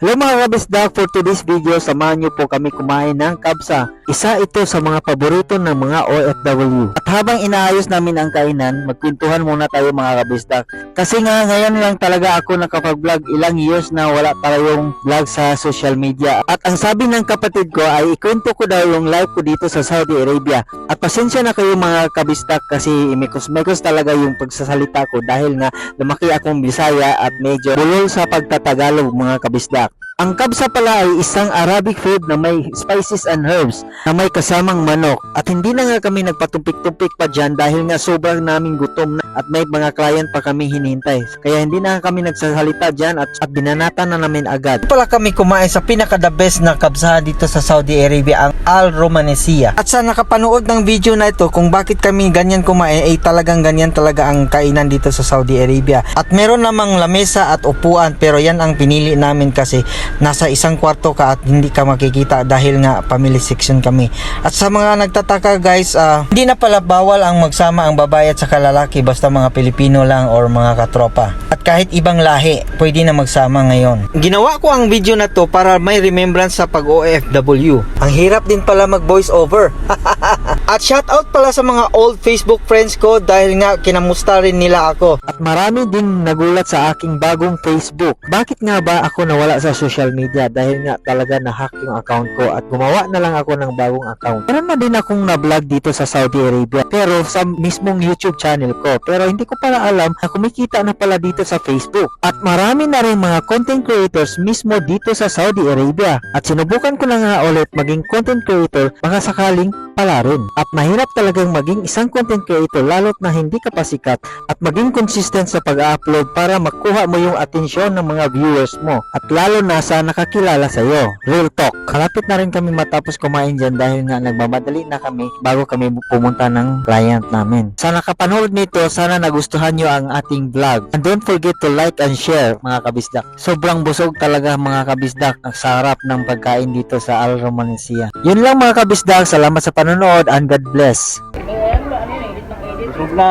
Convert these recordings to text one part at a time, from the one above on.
Hello mga kabisdak, for today's video, samahan niyo po kami kumain ng kabsa. Isa ito sa mga paborito ng mga OFW. At habang inaayos namin ang kainan, magkwentuhan muna tayo mga kabisdak. Kasi nga ngayon lang talaga ako nakapag-vlog ilang years na wala tayong vlog sa social media. At ang sabi ng kapatid ko ay ikwento ko daw yung life ko dito sa Saudi Arabia. At pasensya na kayo mga kabisdak kasi imikos-mekos talaga yung pagsasalita ko dahil nga lumaki akong Bisaya at medyo bulol sa pagtatagalog mga kabisdak. Ang kabsa pala ay isang Arabic food na may spices and herbs na may kasamang manok at hindi na nga kami nagpatumpik-tumpik pa dyan dahil nga sobrang naming gutom na at may mga client pa kami hinihintay. Kaya hindi na kami nagsasalita dyan at, at binanata na namin agad. Pala kami kumain sa pinaka the best na kabsa dito sa Saudi Arabia ang Al Romanesia. At sa nakapanood ng video na ito kung bakit kami ganyan kumain ay talagang ganyan talaga ang kainan dito sa Saudi Arabia. At meron namang lamesa at upuan pero yan ang pinili namin kasi nasa isang kwarto ka at hindi ka makikita dahil nga family section kami. At sa mga nagtataka guys, ah, hindi na pala bawal ang magsama ang babae at saka lalaki basta mga Pilipino lang or mga katropa. At kahit ibang lahi, pwede na magsama ngayon. Ginawa ko ang video na to para may remembrance sa pag-OFW. Ang hirap din pala mag voice over. At shout out pala sa mga old Facebook friends ko dahil nga kinamusta rin nila ako. At marami din nagulat sa aking bagong Facebook. Bakit nga ba ako nawala sa social media dahil nga talaga na-hack yung account ko at gumawa na lang ako ng bagong account. Meron na din akong na-vlog dito sa Saudi Arabia pero sa mismong YouTube channel ko. Pero hindi ko pala alam na kumikita na pala dito sa Facebook. At marami na rin mga content creators mismo dito sa Saudi Arabia. At sinubukan ko na nga ulit maging content creator baka sakaling pala rin. At mahirap talagang maging isang content creator lalo't na hindi ka pasikat at maging consistent sa pag-upload para makuha mo yung atensyon ng mga viewers mo at lalo na sa nakakilala sa iyo. Real talk. Kalapit na rin kami matapos kumain dyan dahil nga nagmamadali na kami bago kami pumunta ng client namin. Sa nakapanood nito, sana nagustuhan nyo ang ating vlog. And don't forget to like and share mga kabisdak. Sobrang busog talaga mga kabisdak ang sarap ng pagkain dito sa Al Romanesia. Yun lang mga kabisdak. Salamat sa panonood and God bless. Ayan, ano yun, edit ng edit. Busog na.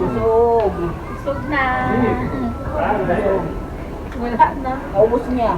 Busog. Busog na. Wala na. Naubos niya.